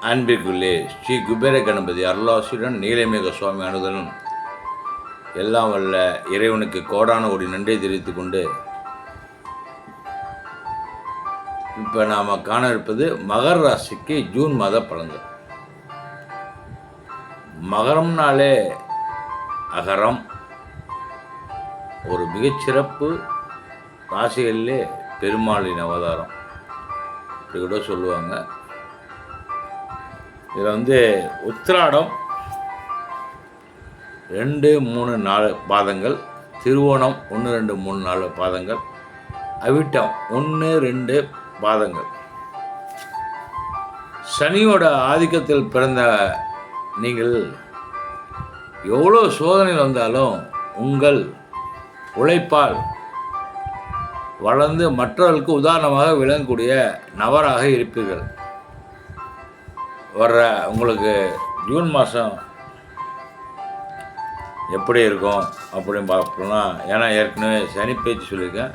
அன்பிற்குள்ளே ஸ்ரீ குபேர கணபதி அருளாசியுடன் நீலமேக சுவாமி அனுதனும் எல்லாம் வல்ல இறைவனுக்கு கோடான ஒரு நன்றி தெரிவித்து கொண்டு இப்போ நாம் காண இருப்பது மகர ராசிக்கு ஜூன் மாத பலன்கள். மகரம்னாலே அகரம். ஒரு மிகச்சிறப்பு ராசிகளிலே பெருமாளின் அவதாரம். இப்படி கூட சொல்லுவாங்க. இதில் வந்து உத்திராடம் ரெண்டு மூணு நாலு பாதங்கள் திருவோணம் ஒன்று ரெண்டு மூணு நாலு பாதங்கள் அவிட்டம் ஒன்று ரெண்டு பாதங்கள். சனியோட ஆதிக்கத்தில் பிறந்த நீங்கள் எவ்வளோ சோதனை வந்தாலும் உங்கள் உழைப்பால் வளர்ந்து மற்றவர்களுக்கு உதாரணமாக விளங்கக்கூடிய நபராக இருப்பீர்கள். வர்ற உங்களுக்கு ஜூன் மாதம் எப்படி இருக்கும் அப்படின்னு பார்க்கணும்னா ஏன்னா ஏற்கனவே சனி பேச்சு சொல்லியிருக்கேன்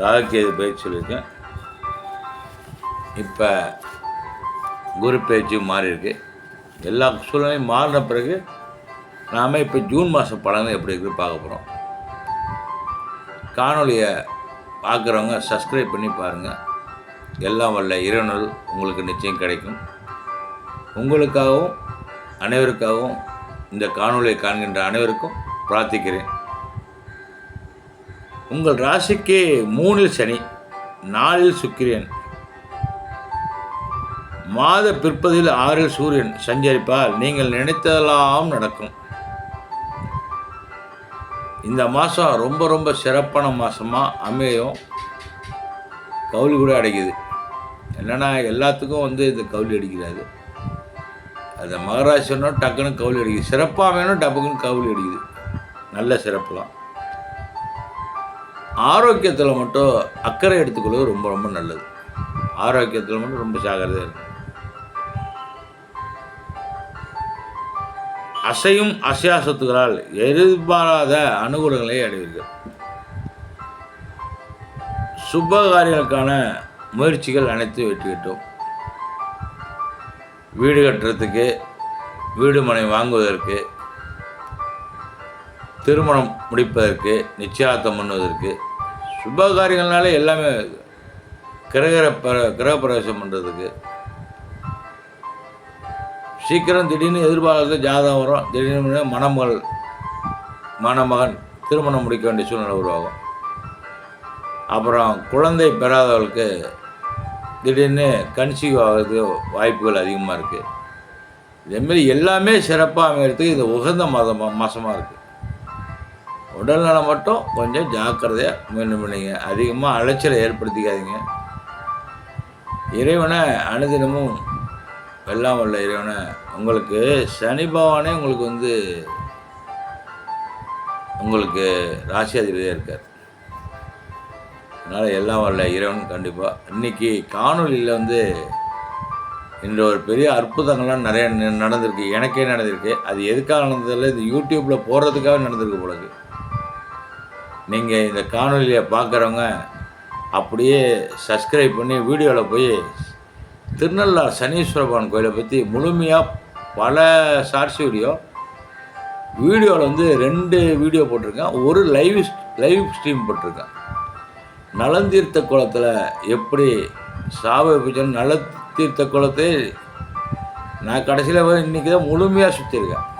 ராகுக்கேது பேச்சு சொல்லியிருக்கேன். இப்போ குரு பேச்சு மாறியிருக்கு எல்லா சூழ்நிலையும் மாறின பிறகு நாம் இப்போ ஜூன் மாதம் பலன் எப்படி இருக்குன்னு பார்க்க போகிறோம் காணொலியை பார்க்குறவங்க சப்ஸ்கிரைப் பண்ணி பாருங்கள் எல்லாம் வல்ல இரநூல் உங்களுக்கு நிச்சயம் கிடைக்கும். உங்களுக்காகவும் அனைவருக்காகவும் இந்த காணொலியை காண்கின்ற அனைவருக்கும் பிரார்த்திக்கிறேன். உங்கள் ராசிக்கு மூணில் சனி நாலில் சுக்கிரியன். மாத பிற்பதில் ஆறில் சூரியன் சஞ்சரிப்பால் நீங்கள் நினைத்ததெல்லாம் நடக்கும். இந்த மாதம் ரொம்ப ரொம்ப சிறப்பான மாதமாக அமையும். கவுளி கூட அடைக்குது. என்னென்னா எல்லாத்துக்கும் வந்து இந்த கவுளி அடிக்கிறாது அந்த மகராசினா டக்குன்னு கவுளி அடிக்குது. சிறப்பாக வேணும் டப்புக்குன்னு கவுளி அடிக்குது. நல்ல சிறப்புலாம். ஆரோக்கியத்தில் மட்டும் அக்கறை எடுத்துக்கொள்வது ரொம்ப ரொம்ப நல்லது. ஆரோக்கியத்தில் மட்டும் ரொம்ப ஜாகிரதையாக இருக்கும் அசையும் அசையாசத்துகளால் எதிர்பாராத அனுகூலங்களை அடைவீர்கள். சுப காரியங்களுக்கான முயற்சிகள் அனைத்தும் வெற்றி கிட்டும் வீடு கட்டுறதுக்கு வீடு மனை வாங்குவதற்கு திருமணம் முடிப்பதற்கு நிச்சயார்த்தம் பண்ணுவதற்கு சுப காரியங்கள்னாலே எல்லாமே கிரக கிரகப்பிரவேசம் பண்ணுறதுக்கு சீக்கிரம் திடீர்னு எதிர்பார்த்து ஜாதகம் வரும். திடீர்னு மணமகள் மணமகன் திருமணம் முடிக்க வேண்டிய சூழ்நிலை உருவாகும். அப்புறம் குழந்தை பெறாதவர்களுக்கு திடீர்னு கன்சீவ் ஆகிறது வாய்ப்புகள் அதிகமாக இருக்குது இதேமாரி எல்லாமே சிறப்பாக அமைகிறதுக்கு இது உகந்த மாதம் மாதமாக இருக்குது உடல்நலம் மட்டும் கொஞ்சம் ஜாக்கிரதையாக மீண்டும் பண்ணிங்க அதிகமாக அலைச்சலை ஏற்படுத்திக்காதீங்க. இறைவனை அனுதினமும் எல்லாம் உள்ள இறைவனை உங்களுக்கு சனி பகவானே உங்களுக்கு வந்து உங்களுக்கு ராசி அதிபதியாக இருக்கார். அதனால் எல்லாம் வரல இறைவன் கண்டிப்பாக இன்றைக்கி காணொலியில் வந்து இன்று ஒரு பெரிய அற்புதங்கள்லாம் நிறைய நடந்திருக்கு. எனக்கே நடந்திருக்கு. அது எதுக்காக நடந்ததில்லை இது யூடியூப்பில் போடுறதுக்காக நடந்திருக்கு போலது நீங்கள் இந்த காணொலியை பார்க்குறவங்க அப்படியே சப்ஸ்கிரைப் பண்ணி வீடியோவில் போய் திருநள்ளார் சனீஸ்வரபான் கோயிலை பற்றி முழுமையாக பல ஷார்ட்ஸ் வீடியோ வீடியோவில் வந்து ரெண்டு வீடியோ போட்டிருக்கேன். ஒரு லைவ் லைவ் ஸ்ட்ரீம் போட்டிருக்கேன். நலந்தீர்த்த குளத்தில் எப்படி சாவை பூஜை நலத்தீர்த்த குளத்தை நான் கடைசியில் இன்றைக்கி தான் முழுமையாக சுற்றிருக்கேன்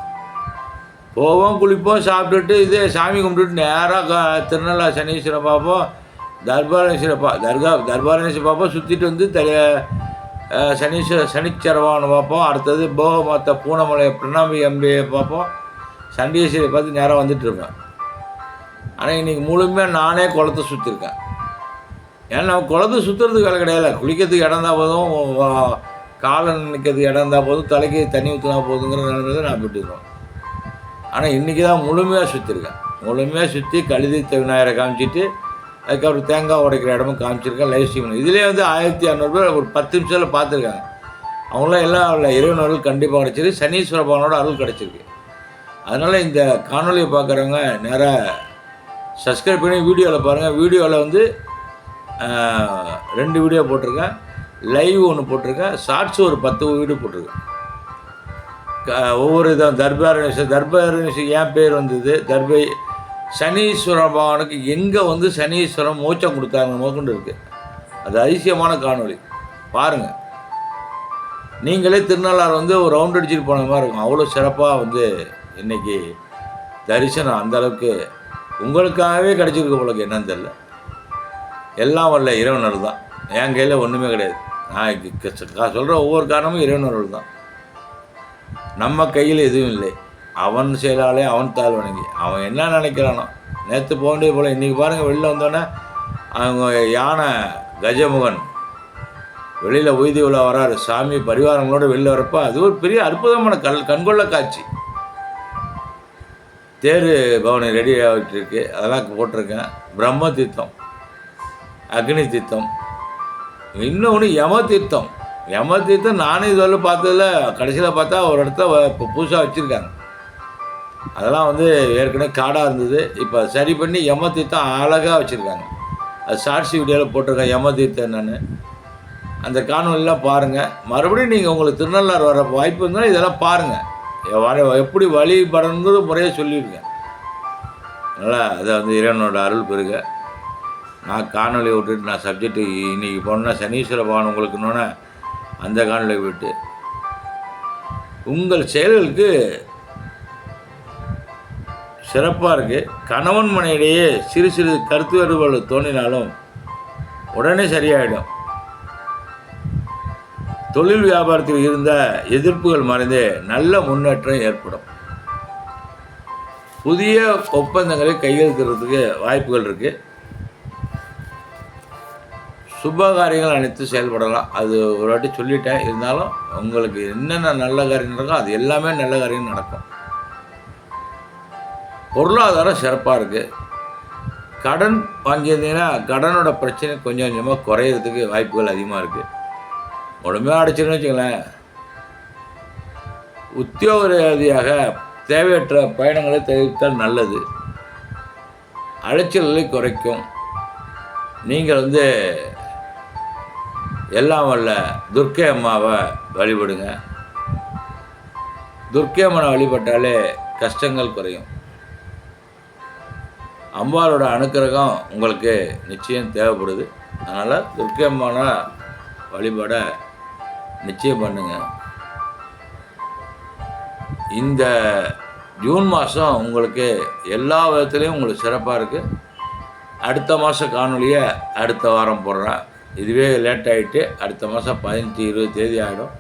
போவோம் குளிப்போம் சாப்பிட்டுட்டு இதே சாமி கும்பிட்டுட்டு நேராக க திருநள்ளா சனீஸ்வரன் பார்ப்போம் தர்பாரணேஸ்வரம் பா தர்கா தர்பாரணேஸ்வரம் பார்ப்போம் சுற்றிட்டு வந்து தலை சனீஸ்வர சனிச்சரவானை பார்ப்போம் அடுத்தது போகமாத்த பூனமலை பிரணாமி அம்பியை பார்ப்போம் சண்டீஸ்வரியை பார்த்து நேராக வந்துட்டு இருப்பேன். ஆனால் இன்றைக்கி முழுமையாக நானே குளத்தை சுற்றிருக்கேன் ஏன்னா நம்ம குழந்தை சுற்றுறதுக்கு வேலை கிடையாது. குளிக்கிறதுக்கு இடம் தான் போதும் வா- காலை நிற்கிறதுக்கு இடம் இருந்தால் போதும் தலைக்கு தண்ணி ஊற்றினா போதுங்கிற நிலைமையில நான் விட்டுருக்கோம் ஆனால் இன்றைக்கி தான் முழுமையாக சுற்றிருக்கேன் முழுமையாக சுற்றி கழுதித்த விநாயகரை காமிச்சிட்டு அதுக்கப்புறம் தேங்காய் உடைக்கிற இடமும் காமிச்சிருக்கேன் லைவ் ஸ்ட்ரீம் இதுலேயே வந்து ஆயிரத்தி இரநூறு பேர் ஒரு பத்து நிமிஷத்தில் பார்த்துருக்காங்க. அவங்களாம் எல்லாம் உள்ள இறைவன் அருள் கண்டிப்பாக கிடச்சிருக்கு. சனீஸ்வர பகவானோட அருள் கிடச்சிருக்கு. அதனால் இந்த காணொலியை பார்க்குறவங்க நேராக சப்ஸ்கிரைப் பண்ணி வீடியோவில் பாருங்கள் வீடியோவில் வந்து ரெண்டு வீடியோ போட்டிருக்கேன். லைவ் ஒன்று போட்டிருக்கேன். ஷார்ட்ஸ் ஒரு பத்து வீடு போட்டிருக்கேன். க- ஒவ்வொரு இதான் தர்பார் நியூஸ். தர்பார் நியூஸ் ஏன் பேர் வந்தது. தர்பை சனீஸ்வர பகவானுக்கு எங்கே வந்து சனீஸ்வரம் மோச்சம் கொடுத்தாங்க மோக்கொண்டு இருக்குது அது அதிசயமான காணொளி. பாருங்கள் நீங்களே திருநள்ளாறு வந்து ஒரு ரவுண்ட் அடிச்சுட்டு போன மாதிரி இருக்கும். அவ்வளோ சிறப்பாக வந்து இன்றைக்கி தரிசனம் அந்தளவுக்கு உங்களுக்காகவே கிடச்சிருக்க உங்களுக்கு என்னன்னு தெரியல. எல்லாம் வரல இறைவனர் தான். என் கையில் ஒன்றுமே கிடையாது. நான் சொல்கிற ஒவ்வொரு காரணமும் இறைவனர்கள் தான். நம்ம கையில் எதுவும் இல்லை. அவன் செயலாலே அவன் தாழ் வணங்கி அவன் என்ன நினைக்கிறானோ. நேற்று போக வேண்டிய போல இன்றைக்கி பாருங்கள் வெளில வந்தோடனே அவங்க யானை கஜமுகன் வெளியில் உய்தி உள்ள வராரு. சாமி பரிவாரங்களோட வெளியில் வரப்போ அது ஒரு பெரிய அற்புதமான கல் கண்கொள்ள காட்சி. தேர் பவனி ரெடி ஆகிட்டு இருக்கு அதெல்லாம் போட்டிருக்கேன். பிரம்ம தீர்த்தம். அக்னி தீர்த்தம் இன்னொன்று யம தீர்த்தம் யம தீர்த்தம் நானும் இதுவரை பார்த்ததில் கடைசியில் பார்த்தா ஒரு இடத்த வ- இப்போ புதுசாக வச்சுருக்காங்க. அதெல்லாம் வந்து ஏற்கனவே காடாக இருந்தது. இப்போ சரி பண்ணி யம தீர்த்தம் அழகாக வச்சுருக்காங்க. அது ஷார்ட்ஸ் வீடியோவில் போட்டிருக்கேன் யம தீர்த்தம் என்னென்னு. அந்த காணொலிலாம் பாருங்கள் மறுபடியும் நீங்கள் உங்களுக்கு திருநள்ளாறு வர வாய்ப்பு இருந்தால் இதெல்லாம் பாருங்கள் வர எப்படி வழிபடணுங்கிற முறையாக சொல்லியிருக்கேன். அதனால் அதை வந்து இறைவனோட அருள் பெருக நான் காணொலி விட்டுட்டு நான் சப்ஜெக்ட் இன்றைக்கி போனேன்னா சனீஸ்வர பகவான் உங்களுக்குன்னொன்னே அந்த காணொலி விட்டு. உங்கள் செயல்களுக்கு சிறப்பாக இருக்குது கணவன் மனையிடையே சிறு சிறு கருத்து வேறுபாடு தோன்றினாலும் உடனே சரியாயிடும். தொழில் வியாபாரத்தில் இருந்த எதிர்ப்புகள் மறைந்து நல்ல முன்னேற்றம் ஏற்படும். புதிய ஒப்பந்தங்களை கையெழுத்துறதுக்கு வாய்ப்புகள் இருக்குது சுப காரியங்கள் அனைத்து செயல்படலாம். அது ஒரு வாட்டி சொல்லிட்டேன். இருந்தாலும் உங்களுக்கு என்னென்ன நல்ல காரியம் நடக்கும் அது எல்லாமே நல்ல காரியம் நடக்கும். பொருளாதாரம் சிறப்பாக இருக்குது கடன் வாங்கியிருந்தீங்கன்னா கடனோட பிரச்சனை கொஞ்சம் கொஞ்சமாக குறையிறதுக்கு வாய்ப்புகள் அதிகமாக இருக்குது முழுமையாக அடைச்சிருன்னு வச்சுங்களேன் உத்தியோக ரீதியாக தேவையற்ற பயணங்களை தெரிவித்தால் நல்லது. அலைச்சல்களை குறைக்கும். நீங்கள் வந்து எல்லாம் வல்ல துர்க்கை அம்மாவை வழிபடுங்க. துர்க்கை அம்மனை வழிபட்டாலே கஷ்டங்கள் குறையும். அம்பாளோட அனுக்கிரகம் உங்களுக்கு நிச்சயம் தேவைப்படுது. அதனால் துர்க்கை அம்மான வழிபட நிச்சயம் பண்ணுங்க. இந்த ஜூன் மாதம் உங்களுக்கு எல்லா விதத்துலேயும் உங்களுக்கு சிறப்பாக இருக்குது அடுத்த மாத காணொலியை அடுத்த வாரம் போடுறேன். இதுவே லேட் ஆகிட்டு அடுத்த மாதம் பதினஞ்சு இருபது தேதி ஆகிடும்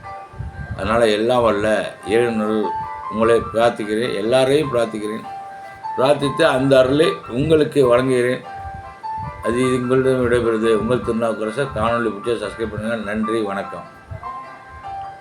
அதனால் எல்லாம் வரல. ஏழுநூறு உங்களை பிரார்த்திக்கிறேன். எல்லாரையும் பிரார்த்திக்கிறேன். பிரார்த்தித்து அந்த அருளை உங்களுக்கு வழங்குகிறேன். அது உங்களிடம் விடைபெறுது உங்கள் திருநாவுக்கரசர் காணொலி பிடிச்ச சப்ஸ்கிரைப் பண்ணுங்கள் நன்றி வணக்கம்.